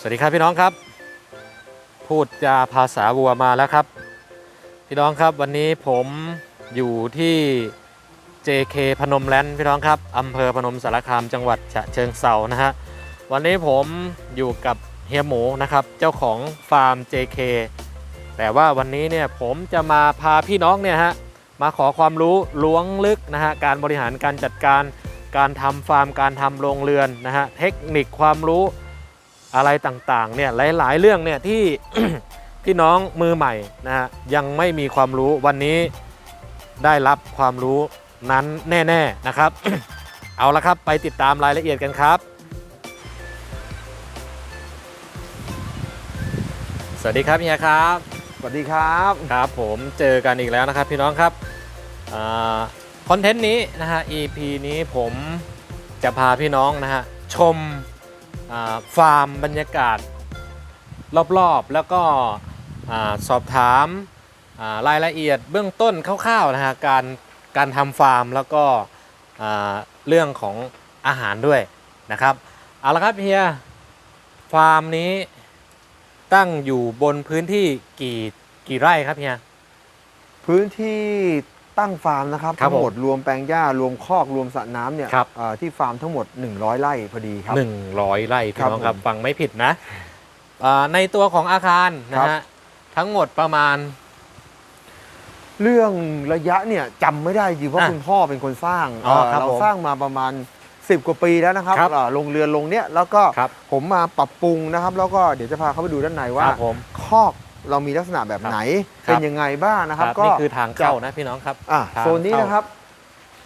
สวัสดีครับพี่น้องครับ พูดจาภาษาวัวมาแล้วครับ พี่น้องครับวันนี้ผมอยู่ที่ JK พนมแลนด์พี่น้องครับอำเภอพนมสารคามจังหวัดฉะเชิงเซานะฮะวันนี้ผมอยู่กับเฮียหมูนะครับเจ้าของฟาร์ม JK แต่ว่าวันนี้เนี่ยผมจะมาพาพี่น้องเนี่ยฮะมาขอความรู้ล้วงลึกนะฮะการบริหารการจัดการการทำฟาร์มการทำโรงเรือนนะฮะเทคนิคความรู้ อะไรต่างๆเนี่ยหลาย ๆ เรื่องเนี่ยที่พี่น้องมือใหม่นะฮะยังไม่มีความรู้วันนี้ได้รับความรู้นั้นแน่ ๆนะครับ เอาละครับไปติดตามรายละเอียดกันครับ สวัสดีครับเฮียครับสวัสดีครับครับผมเจอกันอีกแล้วนะครับพี่น้องครับอาคอนเทนต์นี้นะฮะ EP นี้ผมจะพาพี่น้องนะฮะชมอ่า ฟาร์มบรรยากาศรอบๆ แล้วก็อสอบถามารายละเอียดเบื้องต้นคร่าวๆนะฮะการการทำฟาร์มแล้วก็เรื่องของอาหารด้วยนะครับเอาละครับเฮียฟาร์มนี้ตั้งอยู่บนพื้นที่กี่กี่ไร่ครับเฮียพื้นที่ ตั้งฟาร์มนะครับครับทั้งหมดผมรวมแปลงหญ้ารวมคอกรวมสระน้ำเนี่ยครับ เอ่อที่ฟาร์มทั้งหมด 100ไร่พอดีครับ หนึ่งร้อยไร่พี่ครับน้องครับผมฟังไม่ผิดนะอ่าในตัวของอาคารนะฮะทั้งหมดประมาณ เรื่องระยะเนี่ยจำไม่ได้จริงเพราะอะคุณพ่อเป็นคนสร้างอ๋อเอ่อครับเราผมสร้างมาประมาณ 10 กว่าปีแล้วนะครับครับเอ่อโรงเรือนลงเนี้ยแล้วก็ครับ ผมมาปรับปรุงนะครับ แล้วก็เดี๋ยวจะพาเข้าไปดูด้านในคว่ารับผม คอก เรามีลักษณะแบบไหน ครับ เป็นยังไงบ้างนะครับ ก็ นี่คือทางเข้านะพี่น้องครับอะทางโซนนี้เข้านะครับ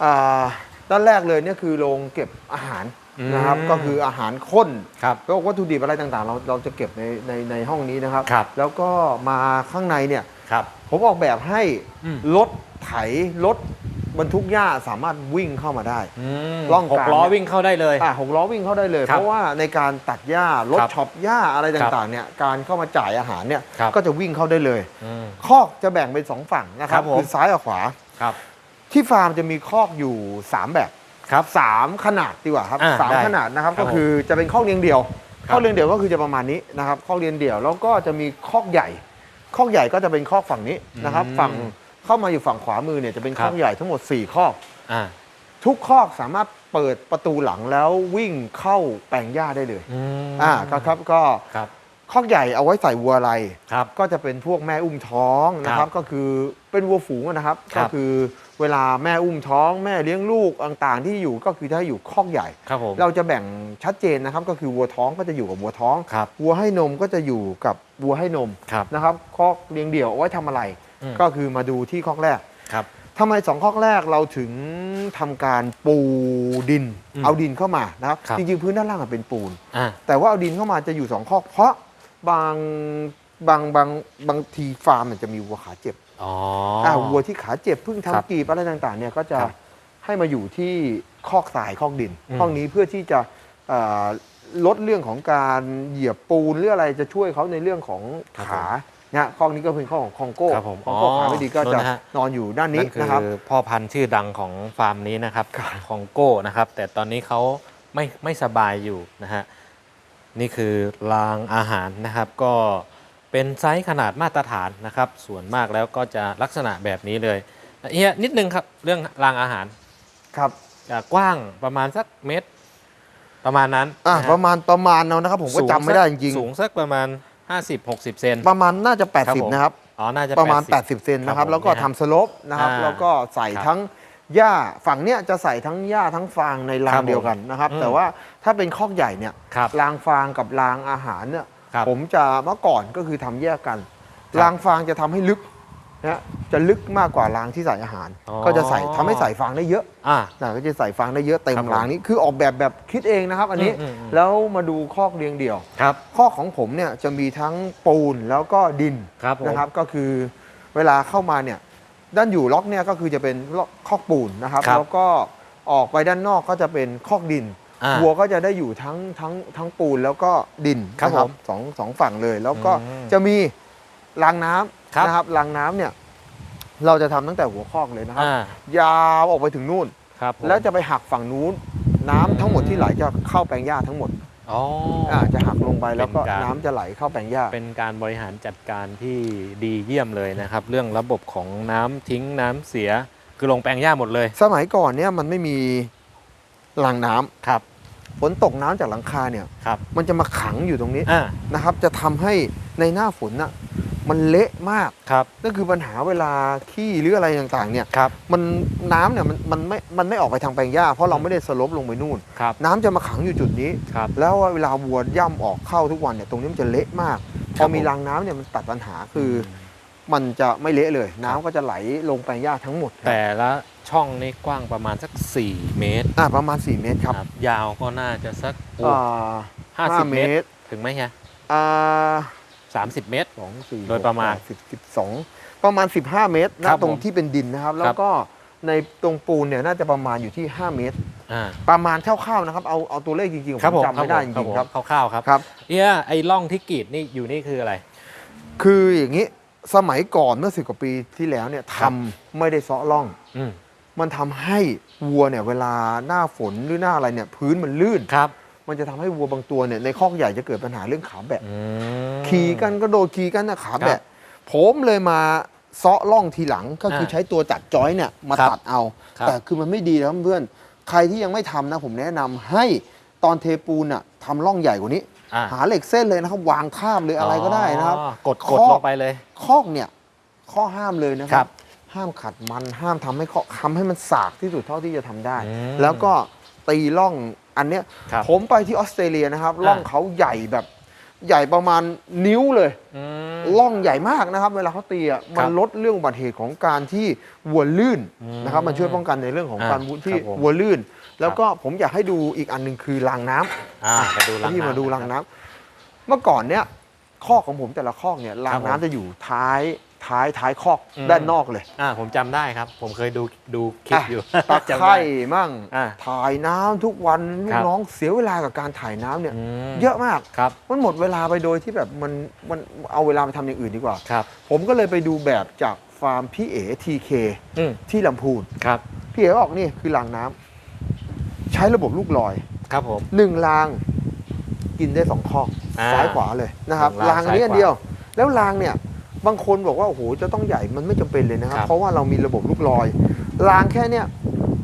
อ่าด้านแรกเลยเนี่ยคือโรงเก็บอาหารอืมนะครับก็คืออาหารข้นครับแล้ววัตถุดิบอะไรต่างๆ เราเราจะเก็บในในในห้องนี้นะครับ ครับ แล้วก็มาข้างในเนี่ย ครับ ผมออกแบบให้อืมรถไถรถ บรรทุกหญ้าสามารถวิ่งเข้ามาได้อืมร่องหกกลางล้อวิ่งเข้าได้เลยอะหกล้อวิ่งเข้าได้เลยครับเพราะว่าในการตัดหญ้ารถครับช็อปหญ้าอะไรต่างๆเนี่ยการเข้ามาจ่ายอาหารเนี่ยครับก็จะวิ่งเข้าได้เลยอืมคอกจะแบ่งเป็นสองฝั่งนะคครัรับบผมคือซ้ายกับขวาครับที่ฟาร์มจะมีคอกอยู่ 3 แบบครับสามขนาดดีกว่าครับอ่าสามได้ขนาดนะครับครับก็คือจะเป็นคอกเรียงเดี่ยวครับคอกเรียงเดี่ยวก็คือจะประมาณนี้นะครับคอกเรียงเดี่ยวแล้วก็จะมีคอกใหญ่คอกใหญ่ก็จะเป็นคอกฝั่งนี้นะครับอืมฝั่ง เข้ามาอยู่ฝั่งขวามือเนี่ยจะเป็นคครับอกใหญ่ทั้งหมด 4 คอก อ่าทุกคอกสามารถเปิดประตูหลังแล้ววิ่งเข้าแปลงหญ้าได้เลยอืมอ่าครับครับก็ครับ คอกใหญ่เอาไว้ใส่วัวอะไร ครับ ก็จะเป็นพวกแม่อุ้มท้องนะคครัรับบก็คือเป็นวัวฝูงอะนะครับ ครัก็บ คือเวลาแม่อุ้มท้อง แม่เลี้ยงลูกต่างๆ ที่อยู่ก็คือถ้าอยู่คอกใหญ่ ครับผม เราจะแบ่งชัดเจนนะครับ ก็คือวัวท้องก็จะอยู่กับวัวท้องครับ วัวให้นมก็จะอยู่กับวัวให้นมครับ นะครับคอกเลี้ยงเดี่ยวเอาไว้ทำอะไรอืม ก็คือมาดูที่คอกแรกครับทำไมสองคอกแรกเราถึงทำการปูดินอืมเอาดินเข้ามานะครับครับจริงๆพื้นด้านล่างอะเป็นปูนอ่าแต่ว่าเอาดินเข้ามาจะอยู่สองคอกเพราะบางบางบางบางทีฟาร์มมันจะมีวัวขาเจ็บอ๋ออ่าวัวที่ขาเจ็บเพิ่งครับทำกีบอะไรต่างๆเนี่ยก็จะครับให้มาอยู่ที่คอกทรายคอกดินอืมห้องนี้เพื่อที่จะเอ่อลดเรื่องของการเหยียบปูนหรืออะไรจะช่วยเขาในเรื่องของขาเนี่ยคอกนี้ก็เป็นคอกของคองโก้ครับผมคองโก้อ๋อขาไม่ดีก็โน่นจะนะฮะนอนอยู่ด้านนี้นั่นคืนะครับอพ่อพันธุ์ชื่อดังของฟาร์มนี้นะครับของโก้นะครับ แต่ตอนนี้เขาไม่ไม่สบายอยู่นะฮะนี่คือรางอาหารนะครับ ก็เป็นไซส์ขนาดมาตรฐานนะครับ ส่วนมากแล้วก็จะลักษณะแบบนี้เลยเฮียนิดนึงครับเรื่องรางอาหารครับจะกว้างประมาณสักเมตร ประมาณนั้นอะนฮประมาณประมาณเอานะครับ ผมก็สูงจำไม่ได้จริงสูงสักประมาณ 50-60 เซนๆประมาณน่าจะ ครับผม 80 นะครับ อ๋อ น่าจะประมาณ 80 80 เซนนะครับครับผมแล้วก็เนี่ยทำสโลปนะครับ อ่าแล้วก็ใส่ครับทั้งหญ้าฝั่งเนี้ยจะใส่ทั้งหญ้าทั้งฟางในราครังบเดียวกันนะครับ อืมแต่ว่าถ้าเป็นคอกใหญ่เนี่ยครับรางฟางกับรางอาหารเนี่ยครับผมจะเมื่อก่อนก็คือทำแยกกัน ครับรางฟางจะทำให้ลึก นะจะลึกมากกว่ารางที่ใส่อาหาร อ๋อ ก็จะใส่ทำให้ใส่ฟางได้เยอะอ่า นะก็จะใส่ฟางได้เยอะเต็มครับผมรางนี้คือออกแบบแบบคิดเองนะครับ อันนี้อืมอืมอืม แล้วมาดูคอกเรียงเดี่ยว ครับ ข้อของผมเนี่ยจะมีทั้งปูนแล้วก็ดินครับผมนะครับก็คือเวลาเข้ามาเนี่ยด้านอยู่ล็อกเนี่ยก็คือจะเป็นล็อกคอกปูนนะครับครับแล้วก็ออกไปด้านนอกก็จะเป็นคอกดินอ่าวัวก็จะได้อยู่ทั้งทั้งทั้งปูนแล้วก็ดินครับนะผมสองสองฝั่งเลย แล้วก็อืมจะมีรางน้ำ ครับนะครับรางน้ำเนี่ยเราจะทำตั้งแต่หัวคอกเลยนะครับอ่ายาวออกไปถึงนู่นครับผมแล้วจะไปหักฝั่งนู้น น้ำทั้งหมดที่ไหลจะเข้าแปลงหญ้าทั้งหมดอ๋อออ่าจะหักลงไปแล้วก็เป็นการน้ำจะไหลเข้าแปลงหญ้า เป็นการบริหารจัดการที่ดีเยี่ยมเลยนะครับ เรื่องระบบของน้ำทิ้งน้ำเสียคือลงแปลงหญ้าหมดเลย สมัยก่อนเนี่ยมันไม่มีรางน้ำครับฝนตกน้ำจากหลังคาเนี่ยครับมันจะมาขังอยู่ตรงนี้อ่านะครับ จะทำให้ในหน้าฝนน่ะ มันเละมากครับนั่นคือปัญหาเวลาขี้หรืออะไรต่างๆเนี่ยครับมันน้ำเนี่ยมันมันไม่มันไม่ออกไปทางแปลงหญ้า เพราะเราไม่ได้สลบลงไปนู่น ครับน้ำจะมาขังอยู่จุดนี้ ครับแล้วเวลาวัวย่ำออกเข้าทุกวันเนี่ยตรงนี้มันจะเละมากพครัอบมีผมรางน้ำเนี่ยมันตัดปัญหาคืออมันจะไม่เละเลย น้ำก็จะไหลลงแปลงหญ้าทั้งหมดครับแต่ละช่องนี่กว้างประมาณสัก 4 เมตรอ่าประมาณ 4 เมตรครับครับยาวก็น่าจะสักโอ้อ่าห้าห้าสิบเมเมตรตร ถึงไหมฮะอ่า สามสิบเมตร สองสี่โดยประมาณสิบสิบสองประมาณ 15 เมตรครันะบตรงผมที่เป็นดินนะครับ แล้วก็ในตรงปูนเนี่ยน่าจะประมาณอยู่ที่ 5 เมตร อ่าประมาณคร่าวๆนะครับเอาเอาตัวเลขจริงๆครับผผมมจำไม่ได้จคริงๆครับผมคร่าวๆครับครับ เนี่ยไอ้ร่องที่กรีดนี่อยู่นี่คืออะไร คืออย่างนี้สมัยก่อนเมื่อสิบกว่าปีที่แล้วเนี่ยครับทำไม่ได้เซาะร่อง อืมมันทำให้วัวเนี่ยเวลาหน้าฝนหรือหน้าอะไรเนี่ยพื้นมันลื่น ครับ มันจะทำให้วัวบางตัวเนี่ยในคอกใหญ่จะเกิดปัญหาเรื่องขาแบะอืมขี่กันก็โดดขี่กันนะขาครัแบะบผมเลยมาเซาะร่องทีหลังก็คืออ่าใช้ตัวจัดจอยเนี่ยมาครับตัดเอาครับแต่คือมันไม่ดีนะครับเพื่อนใครที่ยังไม่ทำนะ ผมแนะนำให้ตอนเทปูนอะทำร่องใหญ่กว่านี้อ่าหาเหล็กเส้นเลยนะครับ วางทาบเลยอะไรก็ได้นะครับอ๋อกดข้กอดลงไปเลย คอกเนี่ย ข้อห้ามเลยนะคครัรับบห้ามขัดมันห้ามทำให้คอกทำให้มันสากที่สุดเท่าที่จะทำได้อืมแล้วก็ ตีร่องอันเนี้ยครับผมไปที่ออสเตรเลียนะครับอ่าร่องเขาใหญ่แบบใหญ่ประมาณนิ้วเลย อืมร่องใหญ่มากนะครับ เวลาเขาตีอะมันลดเรื่องอุบัติเหตุของการที่วัวลื่นอืมนะครับมันช่วยป้องกันในเรื่องของอ่าการที่ครับผมวัวลื่น แล้วก็ผมอยากให้ดูอีกอันหนึ่งคือรางน้ำอ่ามาดูรางที่น้ำมาดูรางน้ำเมื่อก่อนเนี่ยคอกของผมแต่ละคอกเนี่ยรางครับผมน้ำจะอยู่ท้าย ท้ายท้ายคอกอืม ด้านนอกเลยอ่าผมจำได้ครับ ผมเคยดูดูคลิปอยู่ตะ จำไคร่ได้ มั่งอ่าถ่ายน้ำทุกวันลูครักบ น้องเสียเวลากับการถ่ายน้ำเนี่ยอืมเยอะมาก ครับมันหมดเวลาไปโดยที่แบบมันมันเอาเวลาไปทำอย่างอื่นดีกว่า ครับผมก็เลยไปดูแบบจากฟาร์มพี่เอ๋ทีเคอืมที่ลำพูน ครับพี่เอ๋บอกนี่คือรางน้ำใช้ระบบลูกลอยครับผม หนึ่งรางกินได้สองข้ออ่าซ้ายขวาเลยนะครับหนึ่งรารางงอันนี้ซ้ายขวาอันเดียว แล้วรางเนี่ย บางคนบอกว่าโอ้โหจะต้องใหญ่มันไม่จำเป็นเลยนะครับครับ เพราะว่าเรามีระบบลูกลอยรางแค่เนี้ย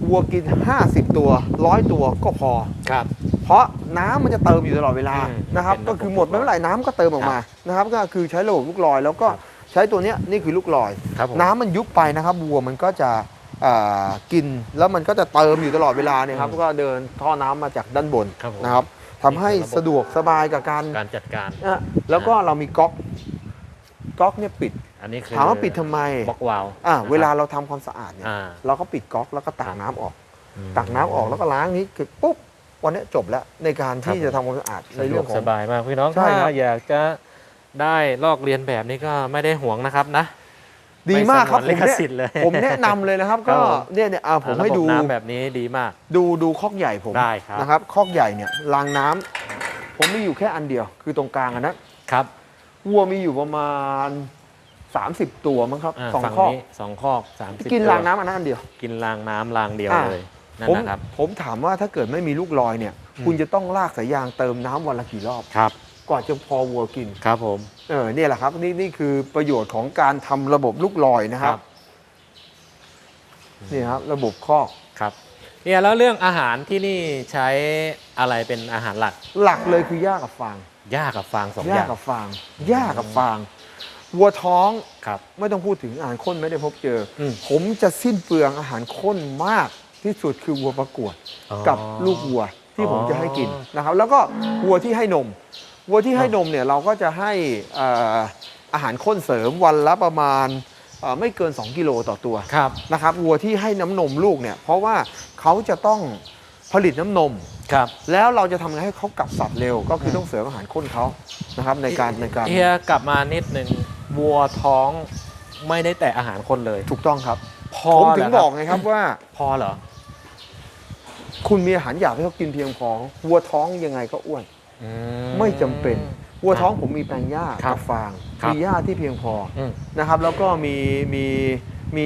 วัวกิน 50 ตัวร้อยตัวก็พอครับ เพราะน้ำมันจะเติมอยู่ตลอดเวลาอืมนะครับเป็นระบบก็คือหมดไม่เมื่อไหร่น้ำก็เติมออกมานะครับ ก็คือใช้ระบบลูกลอย แล้วก็ครับใช้ตัวเนี้ยนี่คือลูกลอยครับผมน้ำมันยุบไปนะครับวัวมันก็จะอ่ากินแล้วมันก็จะเติมอยู่ตลอดเวลาเนี่ยครับอืมก็เดินท่อน้ำมาจากด้านบนครับผมนะครับทำให้นี่คือระบบสะดวกสบายกับการการจัดการอะแล้วก็เรามีก๊อก ก๊อกเนี่ยปิดอันนี้คือถามว่าปิดทำไมบล็อกวาล์วอะนะครับเวลาเราทำความสะอาดเนี่ยอ่า เราก็ปิดก๊อกแล้วก็ตักน้ำออกอืมตักน้ำออกแล้วก็ล้างนี้คือปุ๊บวันนี้จบแล้วในการที่ครับ จะทำความสะอาดในสะดเรื่วอกงขอสง บายมากพี่น้องใช่ถ้าครับ อยากจะได้ลอกเรียนแบบนี้ก็ไม่ได้ห่วงนะครับนะ ดีมากครับไสงวนผมลิขแนะสิทธิ์เลยผมแนะนำเลยนะครับ ครัก็บผม เนี่ยเนี่ยอะผมระให้บบดูน้ำแบบนี้ดีมาก ดูดูคอกใหญ่ผมได้ครับ นะครับคอกใหญ่เนี่ยรางน้ำผมมีอยู่แค่อันเดียว คือตรงกลางอันนั้น ครับ วัวมีอยู่ประมาณ 30 ตัวมั้งครับาสองฝั่คอกนี้สองคอกสามสิบกินตัวรางน้ำอันนั้นอันเดียว กินรางน้ำรางเดียวอ่าเลยนั่นผมนะครับผมถามว่าถ้าเกิดไม่มีลูกลอยเนี่ยอืมคุณจะต้องลากสายยางเติมน้ำวันละกี่รอบครับก่อนจะพอวัวกินครับผมเออเนี่ยแหละครับนี่นี่คือประโยชน์ของการทำระบบลูกลอยนะครับนี่ครับระบบคอกครับเนี่ยแล้วเรื่องอาหารที่นี่ใช้อะไรเป็นอาหารหลัก หลักเลยคือหญ้ากับฟาง หญ้ากับฟางสองหอญ้าย่าง กับฟางหญ้ากับฟาง วัวท้องครับ ไม่ต้องพูดถึงอาหารข้นไม่ได้พบเจออม ผมจะสิ้นเปลืองอาหารข้นมากที่สุดคือวัวประกวดกับลูกวัวที่ผมจะให้กินอ๋อนะครับ แล้วก็วัวที่ให้นม วัวที่ให้นมเนี่ยเราก็จะให้เอ่ออาหารข้นเสริมวันละประมาณเอ่อไม่เกิน 2 กิโลต่อตัวครับนะครับวัวที่ให้น้ำนมลูกเนี่ยเพราะว่าเขาจะต้องผลิตน้ำนม ครับแล้วเราจะทำไงให้เขากลับสัตว์เร็ว ก็คือต้องเสริมอาหารข้นเขานะครับในการในการเฮียกลับมานิดหนึ่งวัวท้องไม่ได้แต่อาหารคนเลย ถูกต้องครับพอผมถึเหงรบอกครัไงครับว่าพอเหรอ คุณมีอาหารหยาบให้เขากินเพียงพอวัวท้องยังไงก็อ้วนอืไม่จำเป็นวัวท้องผมมีแปลงหญ้าครับกับฟางครับมีหญ้าที่เพียงพออืมนะครับ แล้วก็มีมีมี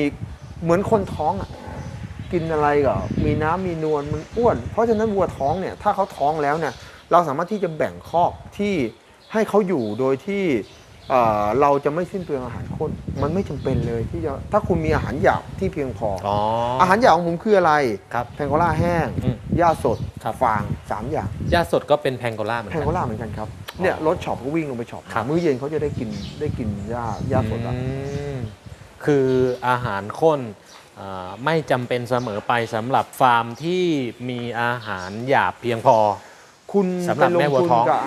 เหมือนคนท้องอะ กินอะไรก็มีน้ำมีนวลมันอ้วน เพราะฉะนั้นวัวท้องเนี่ยถ้าเขาท้องแล้วเนี่ยเราสามารถที่จะแบ่งคอกที่ให้เขาอยู่โดยที่เอ่อเราจะไม่สิ้นเปลืองอาหารข้น มันไม่จำเป็นเลยที่จะถ้าคุณมีอาหารหยาบที่เพียงพอออ๋ออาหารหยาบของผมคืออะไรครับแพงโกล่าแห้งอืมหญ้าสดครับฟางสามอย่างหญ้าสดก็เป็นแพงโกล่าเหมือนแพกังนโกล่าเหมือนกันครับเนี่ยรถช็อปก็วิ่งลงไปช็อปครับมื้อเย็นเขาจะได้กินได้กินหญ้าหญ้าสดละอืมคืออาหารข้นอ่า ไม่จำเป็นเสมอไปสำหรับฟาร์มที่มีอาหารหยาบเพียงพอ คุณสำหรับไปลงแม่วัวทุนท้องกับ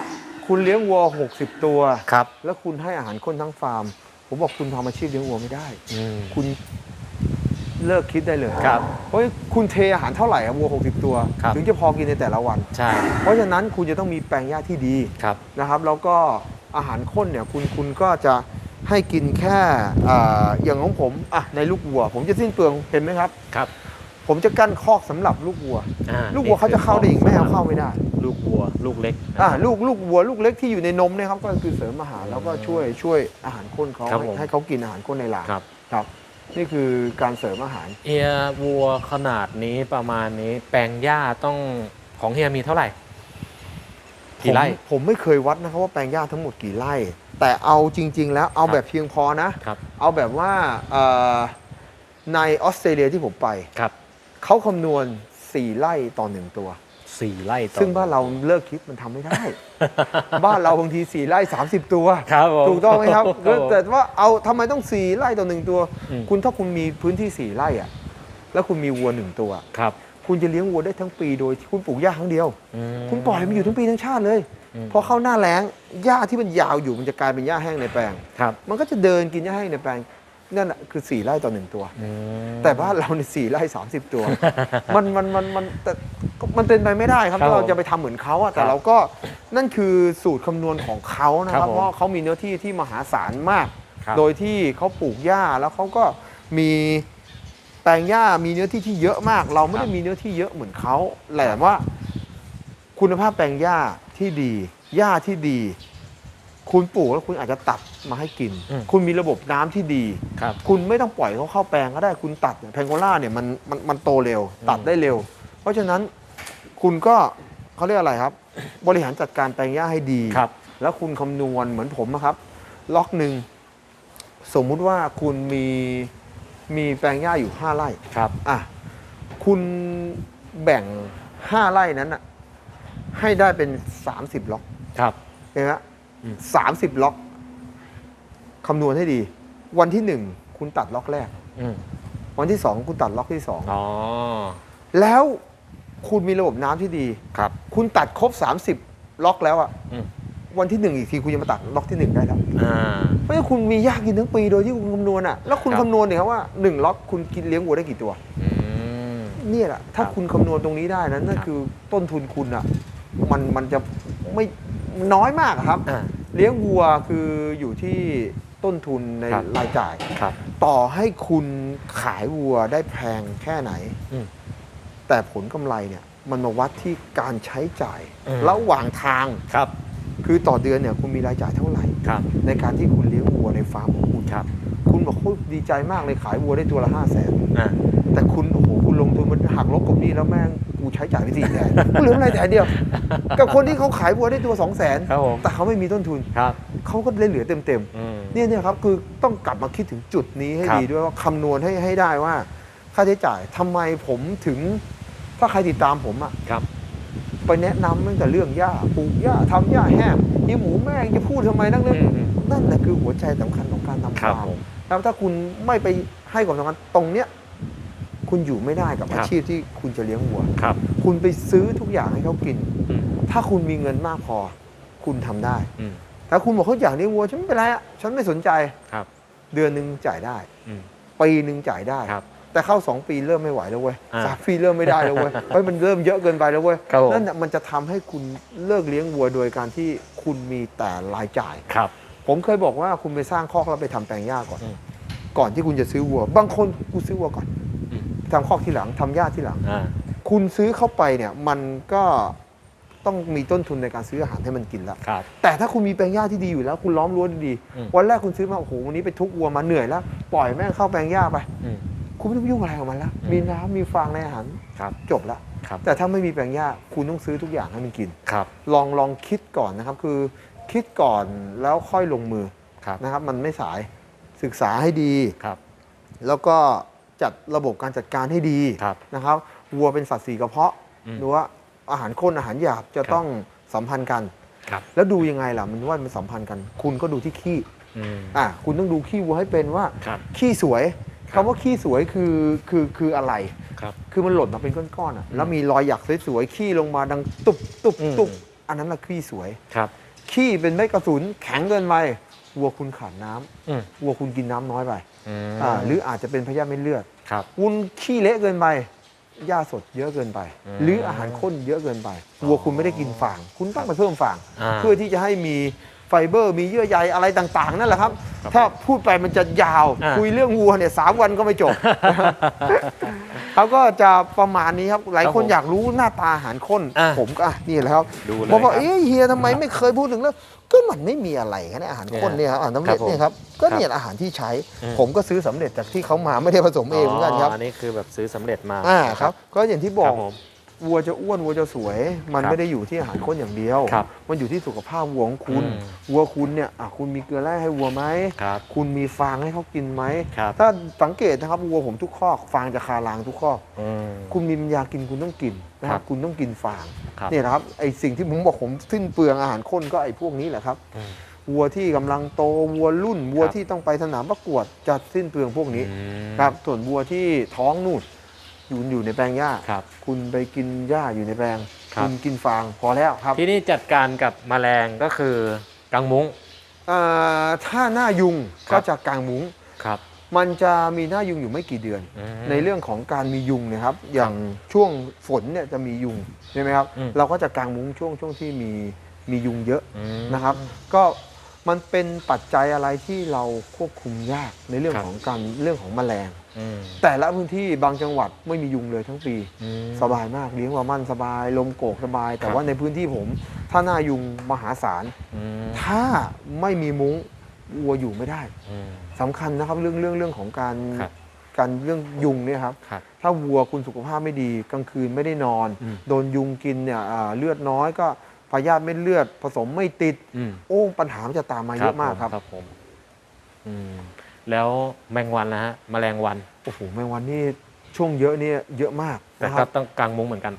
คุณเลี้ยงวัว 60 ตัวครับ แล้วคุณให้อาหารคนทั้งฟาร์ม ผมบอกคุณทำอาชีพเลี้ยงวัวไม่ได้อืมคุณเลิกคิดได้เลยครับเพราะคุณเทอาหารเท่าไหร่อะวัว 60 ตัวครับถึงจะพอกินในแต่ละวัน ใช่ เพราะฉะนั้นคุณจะต้องมีแปลงหญ้าที่ดีครับนะครับ แล้วก็อาหารข้นเนี่ยคุณคุณก็จะ ให้กินแค่อ่าอย่างของผมอะในลูกวัว ผมจะสิ้นเปลืองเห็นไหมครับ ครับผมจะกั้นคอกสำหรับลูกวัว อ่าลูกวัวเขาจะเข้าได้อีกแม่เขาเข้าไม่ได้ลูกวัว ลูกเล็กอ่าลูกลูกวัวลูกเล็กที่อยู่ในนมเนี่ยครับก็คือเสริมอาหารแล้วก็ช่วยช่วยอาหารข้นเขาครับผมให้เขากินอาหารข้นในหลาครับ ครับ นี่คือการเสริมอาหาร เฮียวัวขนาดนี้ประมาณนี้ แปลงหญ้าต้องของเฮียมีเท่าไหร่กี่ไร่ ผมผมไม่เคยวัดนะครับว่าแปลงหญ้าทั้งหมดกี่ไร่ แต่เอาจริง ๆ แล้วเอาครับแบบเพียงพอนะ ครับ เอาแบบว่าเอ่อในออสเตรเลียที่ผมไป ครับเขาคำนวณ 4 ไร่ต่อหนึ่งตัว สี่ไร่ต่อ ซึ่งบ้านเราเลิกคิดมันทำไม่ได้ บ้านเราบางที 4 ไร่ 30 ตัว ครับผมถูกต้องไหมครับครับผมแต่ว่าเอาทำไมต้อง 4 ไร่ต่อหนึ่งตัว อืม คุณถ้าคุณมีพื้นที่ 4 ไร่อะแล้วคุณมีวัวหนึ่งตัว ครับคุณจะเลี้ยงวัวได้ทั้งปีโดยที่คุณปลูกหญ้าครั้งเดียว อืมคุณปล่อยมันอยู่ทั้งปีทั้งชาติเลยอืม พอเข้าหน้าแล้งหญ้าที่มันยาวอยู่มันจะกลายเป็นหญ้าแห้งในแปลง ครับ มันก็จะเดินกินหญ้าแห้งในแปลงนั่นแหะคือ4ไร่ต่อหนึ่งตัวอืมแต่บ้านเราในยสี่ไร่สามสิบตัว มันมันมันมันแต่ก็มันเป็นไปไม่ได้ครับครับถ้าเราจะไปทำเหมือนเขาอะแต่ครับเราก็นั่นคือสูตรคำนวณของเขานะคครัรับบผมเพราะเขามีเนื้อที่ที่มหาศาลมาก ครับ โดยที่เขาปลูกหญ้าแล้วเขาก็มีแปลงหญ้ามีเนื้อที่ที่เยอะมาก เราไม่ได้มีเนื้อที่เยอะเหมือนเขาแต่ว่า คุณภาพแปลงหญ้าที่ดีหญ้าที่ดี คุณปลูกแล้วคุณอาจจะตัดมาให้กิน อืมคุณมีระบบน้ำที่ดี ครับ คุณไม่ต้องปล่อยเขาเข้าแปลงก็ได้คุณตัดแพงโกล่าเนี่ยมันมันมันโตเร็วอืมตัดได้เร็ว เพราะฉะนั้นคุณก็เขาเรียกอะไรครับ บริหารจัดการแปลงหญ้าให้ดี ครับ แล้วคุณคำนวณเหมือนผมนะครับ ล็อกหนึ่งสมมุติว่าคุณมีมีแปลงหญ้าอยู่5ไร่ ครับ อะ คุณแบ่ง5ไร่นั้นอะ ให้ได้เป็น 30 ล็อกครับเห็นไหมอืมสามสิบล็อกคำนวณให้ดี วันที่หนึ่งคุณตัดล็อกแรกอืมวันที่สองคุณตัดล็อกที่สองอ๋อแล้วคุณมีระบบน้ำที่ดีครับ คุณตัดครบ30ล็อกแล้วอะอืมวันที่หนึ่งอีกทีคุณจะมาตัดล็อกที่หนึ่งได้แล้วอ่าเพราะฉะนั้นคุณมียากกินทั้งปีโดยที่คุณคำนวณอะแล้วคุณครับคำนวณเนี่ยครับว่าหนึ่งล็อกคุณกินเลี้ยงวัวได้กี่ตัวอืมเนี่ยแหละถ้าครับคุณคำนวณตรงนี้ได้นั้นนั่นครับคือต้นทุนคุณอะ มันมันจะไม่น้อยมากอะครับ อ่า เลี้ยงวัวคืออยู่ที่ต้นทุนในครับ รายจ่าย ครับ ต่อให้คุณขายวัวได้แพงแค่ไหน อืมแต่ผลกำไรเนี่ยมันมาวัดที่การใช้จ่ายอืม ระหว่างทาง ครับคือต่อเดือนเนี่ยคุณมีรายจ่ายเท่าไหร่ ครับในการที่คุณเลี้ยงวัวในฟาร์มของคุณ ครับ คุณบอกโอ้ยดีใจมากเลยขายวัวได้ตัวละห้าแสนอ่าแต่คุณโอ้โหคุณลงทุนมันหักลบกับหนี่แล้วแม่งกูใช้จ่ายไปสี่แสนกูเหลือกำไรแต่เดียว กับคนที่เขาขายวัวได้ตัวสองแสนครับผมแต่เขาไม่มีต้นทุนครับเขาก็เลยเหลือเต็มเต็มๆอืมเนี่ยเนี่ยครับคือต้องกลับมาคิดถึงจุดนี้ให้ครับดีด้วยว่าคำนวณให้ให้ได้ว่า ค่าใช้จ่ายทำไมผมถึง ถ้าใครติดตามผมอะครับไปแนะนำตั้งแต่เรื่องหญ้าปลูกหญ้าทำหญ้าแห้งยี่หมูแม่งจะพูดทำไมนั่งเล่นอืมอืมนั่นแหละคือหัวใจสำคัญของการทำครับฟาร์มผม แล้วถ้าคุณไม่ไปให้ความสำคัญตรงเนี้ยคุณอยู่ไม่ได้กับครัอาบชีพที่คุณจะเลี้ยงวัวครับ คุณไปซื้อทุกอย่างให้เขากินอืมถ้าคุณมีเงินมากพอ คุณทำได้อืมแต่คุณบอกเขาอยากเลี้ยงวัวฉันไม่เป็นไรอะฉันไม่สนใจครับ เดือนหนึ่งจ่ายได้อืมปีหนึ่งจ่ายได้ครับแต่เข้า 2 ปีเริ่มไม่ไหวแล้วเว้ยอ่าสามปีเริ่มไม่ได้แล้วเว้ยเฮ้ยมันเริ่มเยอะเกินไปแล้วเว้ยครับผมนั่นน่ะมันจะทำให้คุณเลิกเลี้ยงวัวโดยการที่คุณมีแต่รายจ่ายครับ ผมเคยบอกว่าคุณไปสร้างคอกแล้วไปทำแปลงหญ้าก่อนอืมก่อนที่คุณจะซื้อวัว บางคนกูซื้อวัวก่อนอืมทำคอกที่หลังทำหญ้าที่หลังอ่าคุณซื้อเข้าไปเนี่ยมันก็ต้องมีต้นทุนในการซื้ออาหารให้มันกินแล้วครับแต่ถ้าคุณมีแปลงหญ้าที่ดีอยู่แล้ว คุณล้อมรั้วดีอืมๆวันแรกคุณซื้อมาโอ้โหวันนี้ไปทุกวัวมาเหนื่อยแล้ว ปล่อยแม่งเข้าแปลงหญ้าไปอืมคุณไม่ต้องยุ่งอะไรกับมันแล้วอืมมีน้ำมีฟางในอาหารครับจบแล้วครับแต่ถ้าไม่มีแปลงหญ้าคุณต้องซื้อทุกอย่างให้มันกินครับลองลองคิดก่อนนะครับ คือ คิดก่อนแล้วค่อยลงมือครับนะครับ มันไม่สายศึกษาให้ดี ครับ แล้วก็จัดระบบการจัดการให้ดีครับนะครับวัวเป็นสัตว์สีกระเพาะอืมหรือว่าอาหารข้นอาหารหยาบจะครับ ต้องสัมพันธ์กัน ครับแล้วดูยังไงล่ะมันว่ามันสัมพันธ์กัน คุณก็ดูที่ขี้อืม อะคุณต้องดูขี้วัวให้เป็นว่าครับขี้สวยคครับำว่าขี้สวยคือคือคืออะไร ครับ คือมันหล่นมาเป็นก้อนๆอะอืมแล้วมีรอยหยักสวยๆขี้ลงมาดังตุบตุบอืม ตุบอันนั้นแหละขี้สวย ครับ ขี้เป็นเม็ดกระสุนแข็งเกินไปวัวคุณขาดน้ำอืม วัวคุณกินน้ำน้อยไปอืมอ่าหรืออาจจะเป็นพยาธิเม็ดเลือด ครับวุ้นขี้เละเกินไปหญ้าสดเยอะเกินไป อืมหรืออาหารข้นเยอะเกินไปอ๋อวัวคุณไม่ได้กินฟาง คุณต้องไปเพิ่มฟาง อ่า เพื่อที่จะให้มี ไฟเบอร์มีเยื่อใยอะไรต่างๆ นั่นแหละครับครับ ถ้าพูดไปมันจะยาว อ่า คุยเรื่องวัวเนี่ยสามวันก็ไม่จบเขาก็จะประมาณนี้ครับ หลายคนครับผมอยากรู้หน้าตาอาหารข้น อะผมก็อะนี่แหละครับดูเลยบอกว่าครับเอ๊ะเฮียทำไมไม่เคยพูดถึงเรื่องก็มันไม่มีอะไรครับเนี่ยอาหารข้นเนี่ยครับอาหารน้ำเล็ดเนี่ยครับก็เนี่ยอาหารที่ใช้ อืม ผมก็ซื้อสำเร็จจากที่เขามาไม่ได้ผสมเองเหมือนกันครับ อันนี้คือแบบซื้อสำเร็จมาอ่าครับ ก็อย่างที่บคอรักบผม วัวจะอ้วนวัวจะสวย มันครับไม่ได้อยู่ที่อาหารข้นอย่างเดียว ครับมันอยู่ที่สุขภาพวัวของคุณ อืม วัวคุณเนี่ยอะคุณมีเกลือแร่ให้วัวไหม ครับ คุณมีฟางให้เขากินไหม ครับ ถ้าสังเกตนะครับวัวผมทุกคอกฟางจะคาลางทุกคอก อืม คุณมีปัญญากินคุณต้องกินนะคครัรับบคุณต้องกินฟางครับเนี่ยนะครับไอสิ่งที่ผมบอกผมสิ้นเปลืองอาหารข้นก็ไอพวกนี้แหละครับอืมวัวที่กำลังโตวัวรุ่นวัวครับ ที่ต้องไปสนามประกวดจะสิ้นเปลืองพวกนี้อืม ครับส่วนวัวที่ท้องนู่น อยู่อยู่ในแปลงหญ้าครับ คุณไปกินหญ้าอยู่ในแปลงครับ ณกินฟางพอแล้วครับที่นี่จัดการกับแมลงก็คือกังมุ้งเอ่อถ้าหน้ายุงครับก็จะกางมุ้ง ครับ มันจะมีหน้ายุงอยู่ไม่กี่เดือน อืมในเรื่องของการมียุงเนะครับ อย่างช่วงฝนเนี่ยจะมียุงใช่ไหมครับ อืม เราก็จะกางมุ้งช่วงช่วงที่มีมียุงเยอะอืม นะครับ ก็มันเป็นปัจจัยอะไรที่เราควบคุมยากในเรื่องครับ ของการเรื่องของแมลงอืม แต่ละพื้นที่บางจังหวัดไม่มียุงเลยทั้งปีอืมสบายมากเลี้ยงวามันสบาย ลมโกกสบาย แต่ครับว่าในพื้นที่ผม ถ้าหน้ายุงมหาศาลอืมถ้าไม่มีมุ้งวัวอยู่ไม่ได้อืมสำคัญนะครับเรื่องเรื่องเรื่องของการครับการเรื่องยุงเนี่ยครับครับ ถ้าวัวคุณสุขภาพไม่ดีกลางคืนไม่ได้นอนอืมโดนยุงกินเนี่ยอ่าเลือดน้อยก็พยาธิเม็ดเลือดผสมไม่ติดอืมโอ้ปัญหามันจะตามมาเยอะมากครับครับผมอืม แล้วแมงวันนะฮะแมลงวันโอ้โหแมงวันนี่ช่วงเยอะเนี่ยเยอะมากแต่นะคก็รับ ต้องกางมุ้งเหมือนกัน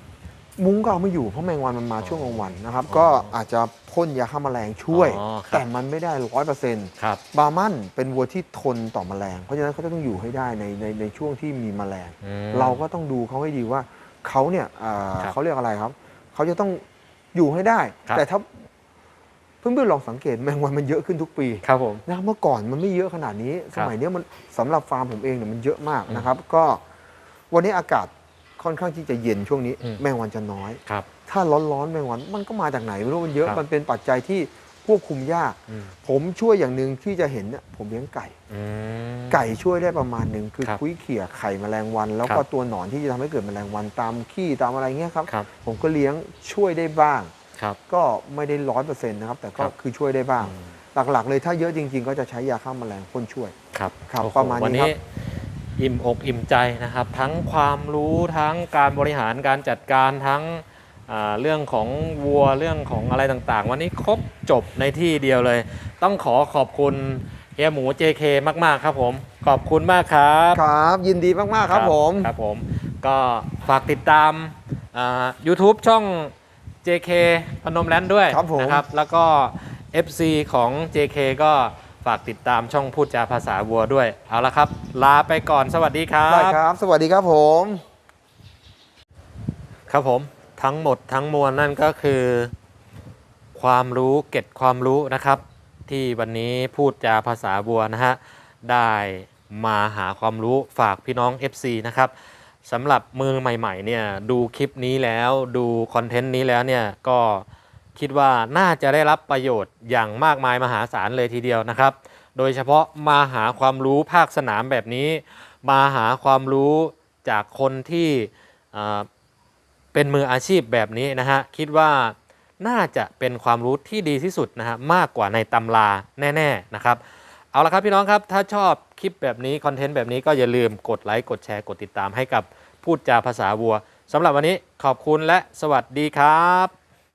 มุ้งก็เอาไม่อยู่เพราะแมงวันมันมาช่วงกลางวันนะครับ อ๋อก็อาจจะพ่นยาฆ่าแมลงช่วย อ๋อครับ แต่มันไม่ได้ร้อยเปอร์เซ็นต์ครับ บาร์มันเป็นวัวที่ทนต่อแมลง เพราะฉะนั้นเขาจะต้องอยู่ให้ได้ในในในช่วงที่มีแมลง อืมเราก็ต้องดูเขาให้ดีว่าเขาเนี่ยอ่าครับเขาเรียกอะไรครับ เขาจะต้องอยู่ให้ได้ ครับแต่ถ้า เพื่อนๆลองสังเกตแมงวันมันเยอะขึ้นทุกปีครับผม นะครับเมื่อก่อนมันไม่เยอะขนาดนี้คสรับมัยเนี้ยมันสำหรับฟาร์มผมเองเนี่ยมันเยอะมากอืมนะครับ ก็วันนี้อากาศค่อนข้างที่จะเย็นช่วงนี้ อืม แมงวันจะน้อย ครับ ถ้าร้อนๆแมงวันมันก็มาจากไหนไม่รู้มันเยอะครับมันเป็นปัจจัยที่ควบคุมยาก อืม ผมช่วยอย่างหนึ่งที่จะเห็นเนี่ยผมเลี้ยงไก่ อืม ไก่ช่วยได้ประมาณหนึ่งคือครับคุยเขี่ยไข่แมลงวัน แล้วครัก็บตัวหนอนที่จะทำให้เกิดแมลงวันตามขี้ตามอะไรเงี้ยครับ ครับผมก็เลี้ยงช่วยได้บ้างครับ ก็ไม่ได้ร้อยเปอร์เซ็นต์นะครับ แต่ก็ครับคือช่วยได้บ้างอืมหลักๆ เลยถ้าเยอะจริง ๆ ก็จะใช้ยาฆ่าแมลงพ่นช่วยครับครับโอ้โหประมาณนี้วันครันี้บอิ่มอกอิ่มใจนะครับ ทั้งความรู้ทั้งการบริหารการจัดการทั้งอ่าเรื่องของวัวเรื่องของอะไรต่างๆ วันนี้ครบจบในที่เดียวเลย ต้องขอขอบคุณเฮียหมู JK มาก ๆ ครับผม ขอบคุณมากครับ ครับ ยินดีมาก ๆ ครับผม ครับผม ก็ฝากติดตามอ่า YouTube ช่อง JK พนมแลนด์ด้วยครับผม นะครับ แล้วก็ FC ของ JK ก็ฝากติดตามช่องพูดจาภาษาวัวด้วย เอาละครับ ลาไปก่อนสวัสดีครัได้บ ครับ สวัสดีครับผม ครับผมทั้งหมดทั้งมวลนั่นก็คือ ความรู้เก็ดความรู้นะครับ ที่วันนี้พูดจาภาษาบัวนะฮะได้มาหาความรู้ฝากพี่น้อง FC นะครับ สำหรับมือใหม่ๆเนี่ยดูคลิปนี้แล้วดูคอนเทนต์นี้แล้วเนี่ยก็คิดว่าน่าจะได้รับประโยชน์อย่างมากมายมหาศาลเลยทีเดียวนะครับ โดยเฉพาะมาหาความรู้ภาคสนามแบบนี้ มาหาความรู้จากคนที่เป็นมืออาชีพแบบนี้นะฮะคิดว่าน่าจะเป็นความรู้ที่ดีที่สุดนะฮะมากกว่าในตำราแน่ๆนะครับ เอาละครับพี่น้องครับ ถ้าชอบคลิปแบบนี้ คอนเทนต์แบบนี้ก็อย่าลืมกดไลค์ กดแชร์ กดติดตามให้กับพูดจาภาษาวัวสำหรับวันนี้ขอบคุณและสวัสดีครับ